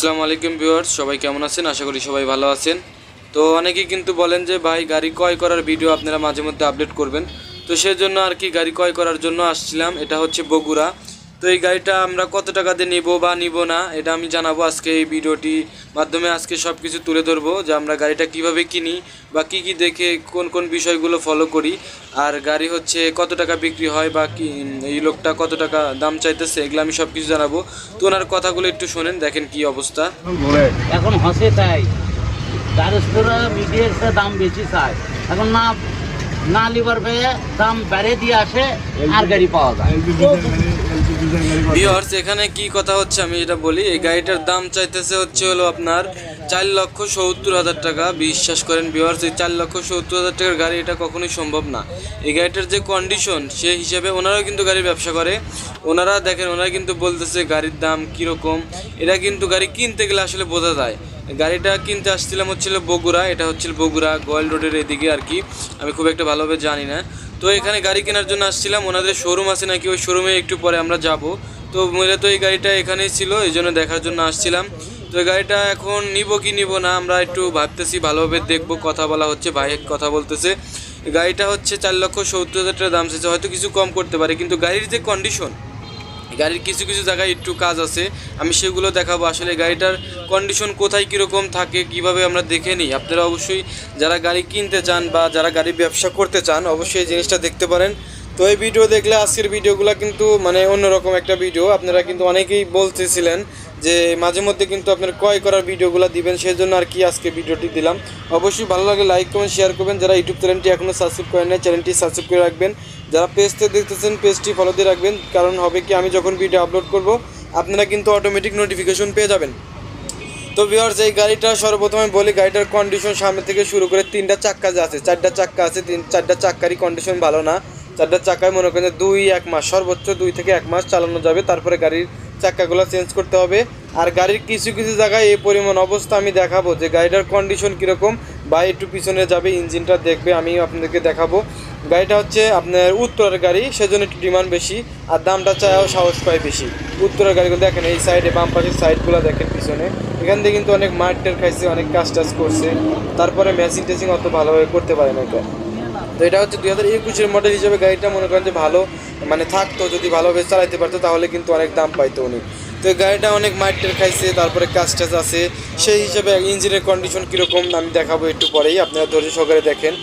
আসসালামু আলাইকুম ভিউয়ার্স, সবাই কেমন আছেন? আশা করি সবাই ভালো আছেন। তো অনেকেই কিন্তু বলেন যে, ভাই, গাড়ি ক্রয় করার ভিডিও আপনারা মাঝে মধ্যে আপডেট করবেন। তো সেজন্য আর কি গাড়ি ক্রয় করার জন্য আসছিলাম। এটা হচ্ছে বগুড়া। তো এই গাড়িটা আমরা কত টাকা দিয়ে নেব বা নিব না এটা আমি জানাব আজকে এই ভিডিওটি মাধ্যমে। আজকে সব কিছু তুলে ধরবো যে আমরা গাড়িটা কীভাবে কিনি বা কি কি দেখে কোন কোন বিষয়গুলো ফলো করি। আর গাড়ি হচ্ছে কত টাকা বিক্রি হয় বা কি এই লোকটা কত টাকা দাম চাইতেছে এগুলো আমি সব কিছু জানাব। তো ওনার কথাগুলো একটু শোনেন দেখেন কি অবস্থা। এখন হসে তাই। দাম বেশি চায়। এখন না না লিভার পেয়ে দাম বেড়ে দিয়ে আসে আর গাড়ি পাওয়া যায়। ভিওর্স এখানে কি কথা হচ্ছে? আমি যেটা বলি, এই গাড়িটার দাম চাইতেছে হচ্ছে হলো আপনার চার লক্ষ সত্তর হাজার টাকা। বিশ্বাস করেন ভিওর্স এই চার লক্ষ সত্তর হাজার টাকার গাড়ি এটা কখনোই সম্ভব না। এই গাড়িটার যে কন্ডিশন সেই হিসাবে ওনারাও কিন্তু গাড়ির ব্যবসা করে। ওনারা দেখেন, ওনারা কিন্তু বলতেছে গাড়ির দাম কীরকম। এটা কিন্তু গাড়ি কিনতে গেলে আসলে বোঝা যায়। গাড়িটা কিনতে আসছিলাম হচ্ছিল বগুড়া, এটা হচ্ছিল বগুড়া গোয়াল রোডের এদিকে আর কি। আমি খুব একটা ভালোভাবে জানি না। তো এখানে গাড়ি কেনার জন্য আসছিলাম, ওনাদের শোরুম আছে নাকি ওই শোরুমে একটু পরে আমরা যাব। তো মূলত এই গাড়িটা এখানেই ছিল, এই জন্য দেখার জন্য আসছিলাম। তো গাড়িটা এখন নিব কি নিব না, আমরা একটু ভাবতেছি, ভালোভাবে দেখব, কথা বলা হচ্ছে, ভাই কথা বলতেছে। গাড়িটা হচ্ছে চার লক্ষ সত্তর হাজার টাকা দাম চাইছে হয়তো কিছু কম করতে পারে, কিন্তু গাড়ির যে কন্ডিশন গাড়ির কিছু কিছু জায়গায় একটু কাজ আছে, আমি সেগুলো দেখাবো। আসলে গাড়িটার কন্ডিশন কোথায় কীরকম থাকে, কীভাবে আমরা দেখে নিই? আপনারা অবশ্যই যারা গাড়ি কিনতে চান বা যারা গাড়ি ব্যবসা করতে চান, অবশ্যই জিনিসটা দেখতে পারেন। তো এই ভিডিও দেখলে আজকের ভিডিওগুলো কিন্তু মানে অন্যরকম একটা ভিডিও আপনারা কিন্তু অনেকেই বলতেছিলেন যে মাঝে মধ্যে কিন্তু আপনার ক্রয় করার ভিডিওগুলো দিবেন সেই জন্য আর কি আজকে ভিডিওটি দিলাম। অবশ্যই ভালো লাগে লাইক কমেন্ট শেয়ার করবেন। যারা ইউটিউব চ্যানেলটি এখনও সাবস্ক্রাইব করেন না চ্যানেলটি সাবস্ক্রাইব করে রাখবেন। যারা পেজতে দেখতেছেন পেজটি ফলো দিয়ে রাখবেন। কারণ হবে কি, আমি যখন ভিডিও আপলোড করব, আপনারা কিন্তু অটোমেটিক নোটিফিকেশন পেয়ে যাবেন। তো ভিওর্স এই গাড়িটা সর্বপ্রথমে বলি, গাড়িটার কন্ডিশন সামনে থেকে শুরু করে তিনটা চাক্কা যে আছে, চারটা চাক্কা আছে, তিন, চারটা চাক্কারই কন্ডিশন ভালো না। চারটা চাক্কায় মনে করেন দুই, এক মাস, সর্বোচ্চ দুই থেকে এক মাস চালানো যাবে। তারপরে গাড়ির চাক্কাগুলো চেঞ্জ করতে হবে। আর গাড়ির কিছু কিছু জায়গায় এই পরিমাণ অবস্থা আমি দেখাবো যে গাড়িটার কন্ডিশন কীরকম। বা একটু পিছনে যাবে, ইঞ্জিনটা দেখবে আমি আপনাদেরকে দেখাবো। গাড়িটা হচ্ছে আপনার উত্তরের গাড়ি, সেজন্য একটু ডিমান্ড বেশি, আর দামটা চাইও সাহস পায় বেশি। উত্তরের গাড়িগুলো দেখেন, এই সাইডে বাম পাশের সাইডগুলো দেখেন পিছনে। এখান থেকে কিন্তু অনেক মার্টের খাইছে, অনেক কাজ টাজ করছে। তারপরে ম্যাচিং টেচিং অত ভালোভাবে করতে পারে না এটা। তো এটা হচ্ছে দুই হাজার একুশের মডেল হিসেবে গাড়িটা মনে করেন যে ভালো মানে থাকতো, যদি ভালোভাবে চালাইতে পারতো, তাহলে কিন্তু অনেক দাম পাইতো উনি। তো গাড়িটা অনেক মাইটের খাইছে, তারপরে কাজ টাজ আছে। সেই হিসাবে ইঞ্জিনের কন্ডিশন কীরকম আমি দেখাবো একটু পরেই, আপনারা ধৈর্য সহকারে দেখেন।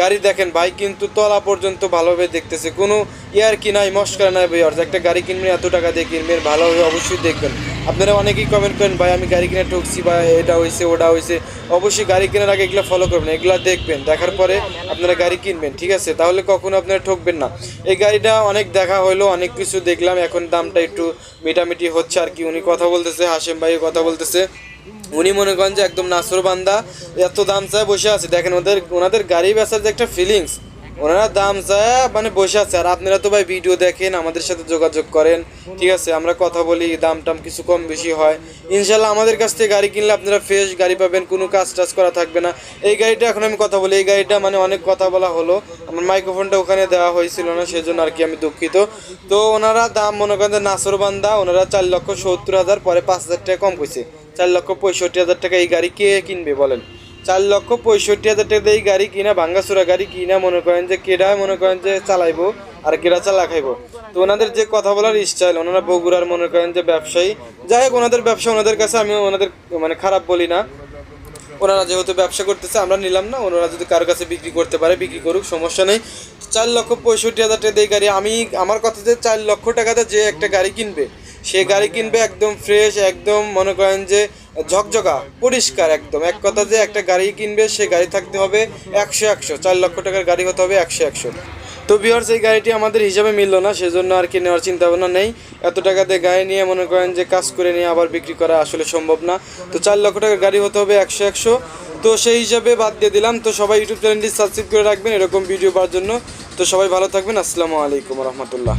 গাড়ি দেখেন ভাই, কিন্তু তলা পর্যন্ত ভালোভাবে দেখতেছে। কোনো ইয়ার কি নাই, মস্কার নাই ভাই একটা গাড়ি কিনবেন, এত টাকা দিয়ে কিনবেন ভালোভাবে অবশ্যই দেখবেন। আপনারা অনেকেই কমেন্ট করেন, ভাই, আমি গাড়ি কিনে ঠকছি বা এটা হয়েছে ওটা হয়েছে অবশ্যই গাড়ি কেনার আগে এগুলো ফলো করবেন, এগুলো দেখবেন, দেখার পরে আপনারা গাড়ি কিনবেন, ঠিক আছে? তাহলে কখনো আপনারা ঠকবেন না। এই গাড়িটা অনেক দেখা হলো অনেক কিছু দেখলাম, এখন দামটা একটু মিটামিটি হচ্ছে আর কি। উনি কথা বলতেছে হাসেম ভাই কথা বলতেছে। উনি মনে করেন যে একদম নাসর বান্দা, এত দাম চায় বসে আছে। দেখেন ওদের, ওনাদের গাড়ি বেচার যে একটা ফিলিংস ওনারা দাম চায় মানে বসে আছে। আর আপনারা তো ভাই ভিডিও দেখেন, আমাদের সাথে যোগাযোগ করেন। ঠিক আছে, আমরা কথা বলি দাম টাম কিছু কম বেশি হয়। ইনশাল্লাহ আমাদের কাছ থেকে গাড়ি কিনলে আপনারা ফ্রেশ গাড়ি পাবেন, কোনো কাজ টাজ করা থাকবে না। এই গাড়িটা এখন আমি কথা বলি, এই গাড়িটা মানে অনেক কথা বলা হলো। আমার মাইক্রোফোনটা ওখানে দেওয়া হয়েছিল না, সেজন্য আর কি আমি দুঃখিত। তো ওনারা দাম মনে করেন যে নাসর বান্দা, ওনারা চার লক্ষ সত্তর হাজার, পরে পাঁচ হাজার টাকা কম কইছে। চার লক্ষ পঁয়ষট্টি হাজার টাকা এই গাড়ি কে কিনবে বলেন? চার লক্ষ পঁয়ষট্টি হাজার টাকা দিয়ে গাড়ি কিনা, ভাঙ্গাচুরা গাড়ি কিনা, মনে করেন যে কেডা, মনে করেন যে চালাইবো আর কেডা চালা খাইবো। তো ওনাদের যে কথা বলার স্টাইল ওনারা বগুড়ার মনে করেন যে ব্যবসায়ী। যাই হোক, ওনাদের ব্যবসা, ওনাদের কাছে আমি ওনাদের মানে খারাপ বলি না। ওনারা যেহেতু ব্যবসা করতেছে, আমরা নিলাম না, ওনারা যদি কারোর কাছে বিক্রি করতে পারে, বিক্রি করুক, সমস্যা নেই। চার লক্ষ পঁয়ষট্টি হাজার টাকা দিয়ে গাড়ি, আমি, আমার কথা যে চার লক্ষ টাকাতে যে একটা গাড়ি কিনবে, সে গাড়ি কিনবে একদম ফ্রেশ একদম মনে করেন যে ঝকঝকা, পরিষ্কার একদম। এক কথা যে একটা গাড়ি কিনবে, সে গাড়ি থাকতে হবে একশো একশো, চার লক্ষ টাকার গাড়ি হতে হবে একশো একশো। তো বিহার সেই গাড়িটি আমাদের হিসাবে মিললো না, সেজন্য আর কি নেওয়ার চিন্তা ভাবনা নেই। এত টাকা দিয়ে গাড়ি নিয়ে মনে করেন যে কাজ করে নিয়ে আবার বিক্রি করা আসলে সম্ভব না। তো চার লক্ষ টাকার গাড়ি হতে হবে একশো একশো। তো সেই হিসাবে বাদ দিয়ে দিলাম। তো সবাই ইউটিউব চ্যানেলটি সাবস্ক্রাইব করে রাখবেন, এরকম ভিডিও পাওয়ার জন্য। তো সবাই ভালো থাকবেন। আসসালামু আলাইকুম রহমতুল্লাহ।